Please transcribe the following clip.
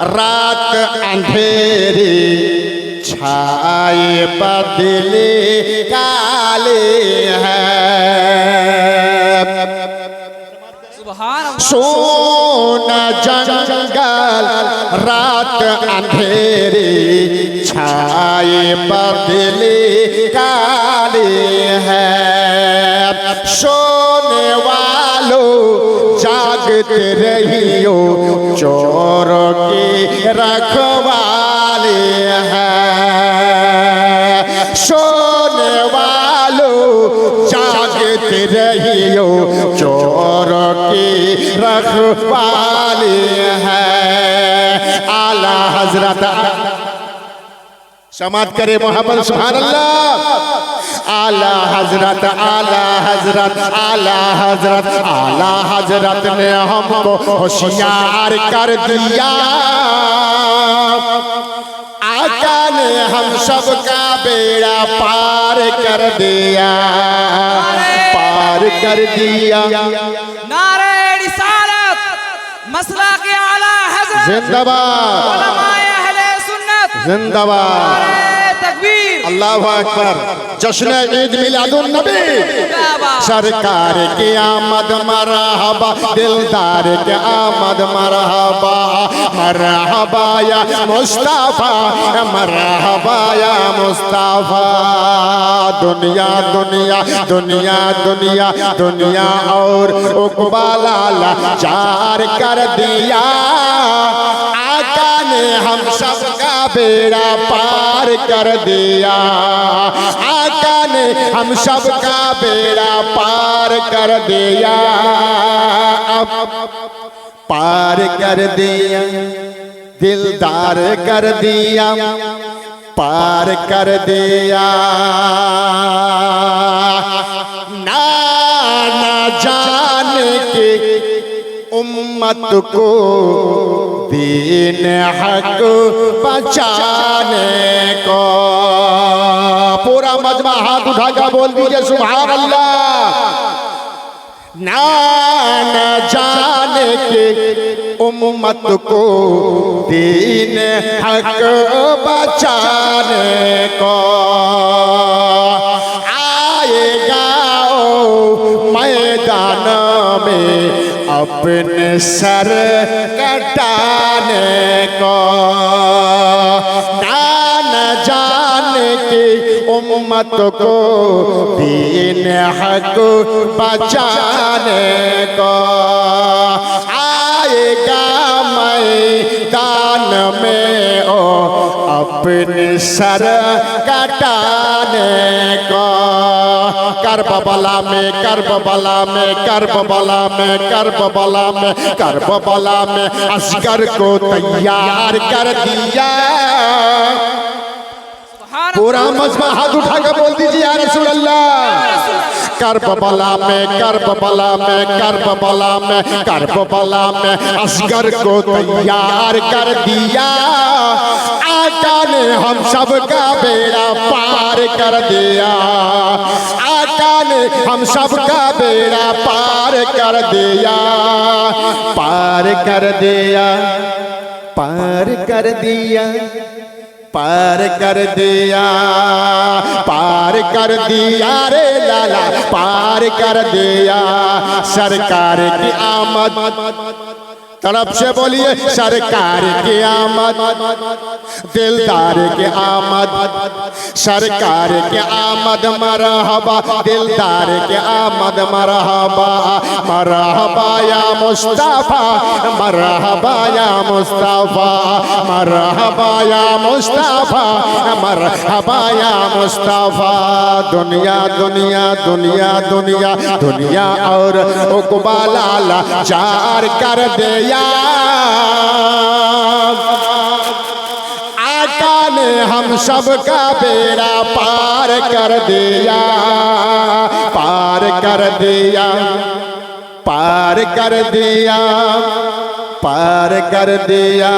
رات اندھیری کالی ہے سونا جنگل رات اندھیری چھائی بدلی عاشق رہیو چور کی رکھوالی ہے سونے والو جاگتے رہیو چور کی رکھوالی ہے آلہ حضرت سماعت کرے محمد سبحان اللہ आला हजरत आला हजरत आला हजरत आला हजरत ने हमको होशियार कर दिया आका ने हम सब का बेड़ा पार कर दिया पार कर दिया नारे रिसालत मसला के आला हजरत जिंदाबाद जिंदाबाद আল্লাহ আকবর জশ্ন ঈদ মিলাদুন নবী সরকার কে আমদ মারহাবা দিলদার কে আমদ মারহাবা মারহাবা ইয়া মুস্তাফা মারহাবা ইয়া মুস্তাফা দুনিয়া দুনিয়া দুনিয়া দুনিয়া দুনিয়া और उकबाला जार कर दिया نے ہم سب کا بیڑا پار کر دیا آقا نے ہم سب کا بیڑا پار کر دیا اب پار کر دیا دلدار کر دیا پار کر دیا نانا جان کے امت کو دین حق بچانے کو پورا مجمع ہاتھ اٹھا کر بول دیجئے سبحان اللہ نان جانے کے امت کو دین حق بچانے کو अपने सर कटाने को नान जाने की उम्मत को दीन हक बचाने को आएगा मैदान में ओ अपने सर कटाने को কারবালা মে কারবালা মে কারবালা মে কারবালা মে কারবালা মে আসগর কো তৈয়ার কর দিয়া पूरा मजमा हाथ उठाकर बोल दीजिए यार रसूल अल्लाह کربلا میں کربلا میں کربلا میں کربلا میں اصغر کو تیار کر دیا آقا نے ہم سب کا بیڑا پار کر دیا آقا نے ہم سب کا بیڑا پار کر دیا پار کر دیا پار کر دیا পার কর দিয়া পার কর দিয়া রে লালা পার কর দিয়া সরকার কি আমদ तरफ से बोलिए सरकार के आमद दिलदार के आमद सरकार के आमद मरहबा दिलदार के आमद मरहबा मरहबा या मुस्तफा मरहबा या मुस्तफा मरहबा या मुस्तफा मरहबा या मुस्तफा दुनिया दुनिया दुनिया दुनिया दुनिया और उकबाला चार कर दे या आका ने हम सब का बेड़ा पार कर दिया पार कर दिया पार कर दिया पार कर दिया